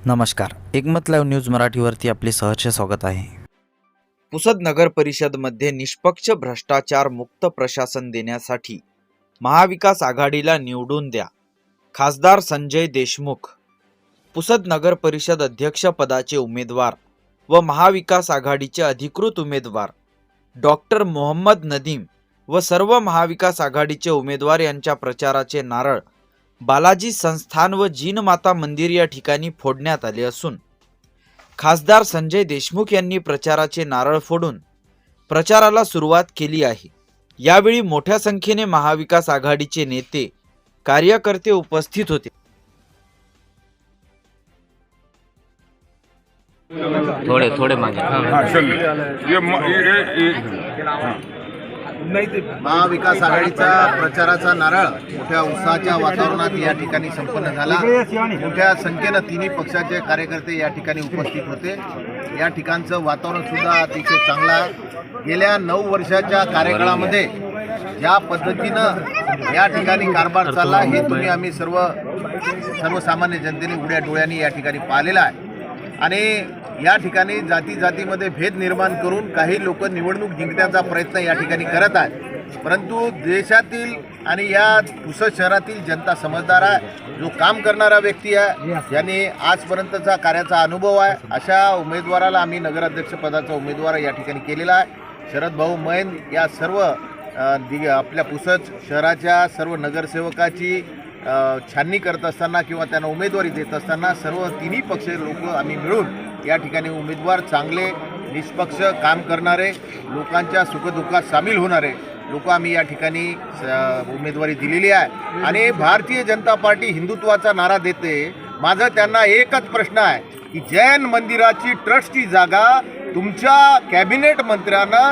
नमस्कार. एकमत live news मराठीवरती आपले सहर्ष स्वागत आहे. पुसद नगर परिषदमध्ये निष्पक्ष भ्रष्टाचार मुक्त प्रशासन देण्यासाठी महाविकास आघाडीला निवडून द्या. खासदार संजय देशमुख पुसद नगर परिषद अध्यक्षपदाचे उमेदवार व महाविकास आघाडीचे अधिकृत उमेदवार डॉक्टर मोहम्मद नदीम व सर्व महाविकास आघाडीचे उमेदवार यांच्या प्रचाराचे नारळ बालाजी संस्थान व जिनमाता मंदिर या ठिकाणी फोडण्यात आले असून खासदार संजय देशमुख यांनी प्रचाराचे नारळ फोडून प्रचाराला सुरुवात केली आहे. यावेळी मोठ्या संख्येने महाविकास आघाडीचे नेते कार्यकर्ते उपस्थित होते. थोडे थोडे मागे. हाँ चल ये ये- ये- ये- महाविकास आघाडीचा प्रचाराचा नारळ मोठ्या उत्साहाच्या वातावरणात या ठिकाणी संपन्न झाला. मोठ्या संख्येनं तिन्ही पक्षाचे कार्यकर्ते या ठिकाणी उपस्थित होते. या ठिकाणचं वातावरण सुद्धा अतिशय चांगलं आहे. गेल्या नऊ वर्षाच्या कार्यकाळामध्ये ज्या पद्धतीनं या ठिकाणी कारभार चालला हे तुम्ही आम्ही सर्व सर्वसामान्य जनतेने उड्या डोळ्यांनी या ठिकाणी पाहिलेलं आहे. आणि या ठिकाणी जाती जातीमध्ये भेद निर्माण करून काही लोक निवडणूक जिंकण्याचा प्रयत्न या ठिकाणी करत आहेत. परंतु देशातील आणि या पुसद शहरातील जनता समजदार आहे. जो काम करणारा व्यक्ती आहे ज्याने आजपर्यंतचा कार्याचा अनुभव आहे. अशा उमेदवाराला आम्ही नगराध्यक्षपदाचा उमेदवार या ठिकाणी केलेला आहे. शरद भाऊ मैन या सर्व दि आपल्या पुसद शहराच्या सर्व नगरसेवकाची छाननी करत असताना किंवा त्यांना उमेदवारी देत असताना सर्व तिन्ही पक्ष लोक आम्ही मिळून या ठिकाणी उमेदवार चांगले निष्पक्ष काम करणारे लोकांच्या सुखदुःखात सामील होणारे लोक आम्ही या ठिकाणी स- उमेदवारी दिलेली आहे. आणि भारतीय जनता पार्टी हिंदुत्वाचा नारा देते. माझा त्यांना एकच प्रश्न आहे की जैन मंदिराची ट्रस्टची जागा तुमच्या कॅबिनेट मंत्र्यांना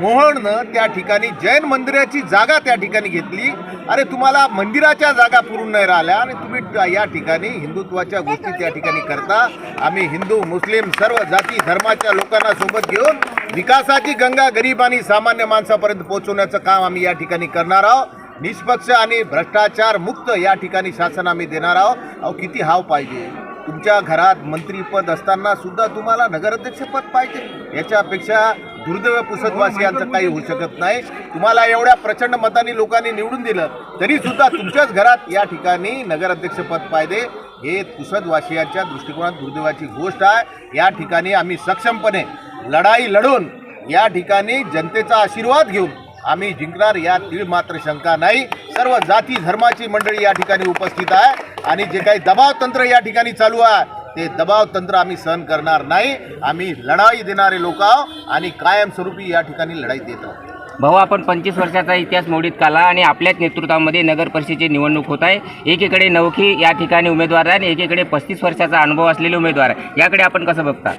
मोहननं त्या ठिकाणी जैन मंदिराची जागा त्या ठिकाणी घेतली. अरे तुम्हाला मंदिराच्या जागा पुरून नाही राहिल्या आणि तुम्ही या ठिकाणी हिंदुत्वाच्या गोष्टी त्या ठिकाणी करता. आम्ही हिंदू मुस्लिम सर्व जाती धर्माच्या लोकांना सोबत घेऊन विकासाची गंगा गरीब आणि सामान्य माणसापर्यंत पोहोचवण्याचं काम आम्ही या ठिकाणी करणार आहोत. निष्पक्ष आणि भ्रष्टाचार मुक्त या ठिकाणी शासन आम्ही देणार आहोत. अहो किती हाव पाहिजे. तुमच्या घरात मंत्रीपद असताना सुद्धा तुम्हाला नगराध्यक्षपद पाहिजे. याच्यापेक्षा दुर्दैव पुसदवासियांचं काही होऊ शकत नाही. तुम्हाला एवढ्या प्रचंड मतांनी लोकांनी निवडून दिलं तरी सुद्धा तुमच्याच घरात या ठिकाणी नगराध्यक्षपद पाहिजे. हे पुसदवासियांच्या दृष्टिकोनात दुर्दैवाची गोष्ट आहे. या ठिकाणी आम्ही सक्षमपणे लढाई लढून या ठिकाणी जनतेचा आशीर्वाद घेऊन आम्ही जिंकणार यात तीळ मात्र शंका नाही. सर्व जाती धर्माची मंडळी या ठिकाणी उपस्थित आहे. आणि जे काही दबाव तंत्र या ठिकाणी चालू आहे ते दबाव तंत्र आम्ही सहन करणार नाही. आम्ही लढाई देणारे लोक आहोत आणि कायमस्वरूपी या ठिकाणी लढाई देत आहोत. भाऊ आपण पंचवीस वर्षाचा इतिहास मोडीत काढला आणि आपल्याच नेतृत्वामध्ये नगर परिषदेची निवडणूक होत आहे. एकीकडे नवखी या ठिकाणी उमेदवार आहे आणि एकीकडे पस्तीस वर्षाचा अनुभव असलेले उमेदवार आहे. याकडे आपण कसं बघता?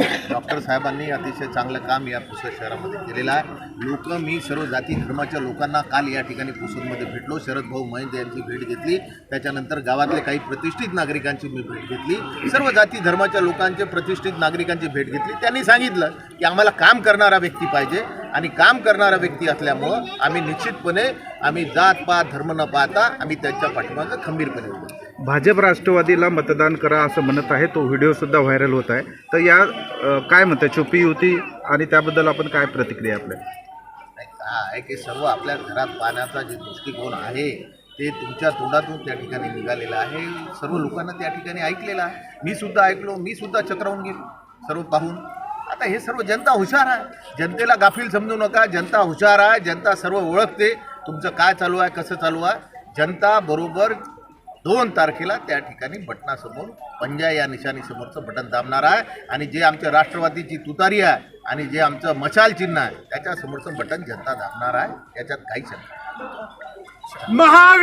डॉक्टर साहेबांनी अतिशय चांगलं काम या पुसद शहरामध्ये केलेलं आहे. लोक मी सर्व जाती धर्माच्या लोकांना काल या ठिकाणी पुसदमध्ये भेटलो. शरद भाऊ महेंद्र यांची भेट घेतली. त्याच्यानंतर गावातले काही प्रतिष्ठित नागरिकांची मी भेट घेतली. सर्व जाती धर्माच्या लोकांचे प्रतिष्ठित नागरिकांची भेट घेतली. त्यांनी सांगितलं की आम्हाला काम करणारा व्यक्ती पाहिजे आणि काम करणारा व्यक्ती असल्यामुळं आम्ही निश्चितपणे आम्ही जात पात धर्म न पाहता आम्ही त्यांच्या पाठीमागं खंबीरपणे उभं भाजप राष्ट्रवादीला मतदान करा असं म्हणत आहे. तो व्हिडिओसुद्धा व्हायरल होत आहे. तर या अ, काय म्हणतं छुपी होती आणि त्याबद्दल आपण काय प्रतिक्रिया आपल्या? नाही, काय आहे की सर्व आपल्या घरात पाण्याचा जे दृष्टिकोन आहे ते तुमच्या तोंडातून त्या ठिकाणी निघालेलं आहे. सर्व लोकांना त्या ठिकाणी ऐकलेलं आहे. मी सुद्धा ऐकलो मी सुद्धा चक्रावून गेलो सर्व पाहून. आता हे सर्व जनता हुशार आहे. जनतेला गाफील समजू नका. जनता हुशार आहे. जनता सर्व ओळखते. तुमचं काय चालू आहे? कसं चालू आहे? जनता बरोबर दोन तारखेला त्या ठिकाणी बटनासमोर पंजा या निशाणीसमोरचं बटन दाबणार आहे आणि जे आमच्या राष्ट्रवादीची तुतारी आहे आणि जे आमचं मशाल चिन्ह आहे त्याच्यासमोरचं बटन जनता दाबणार आहे याच्यात काही शंका नाही.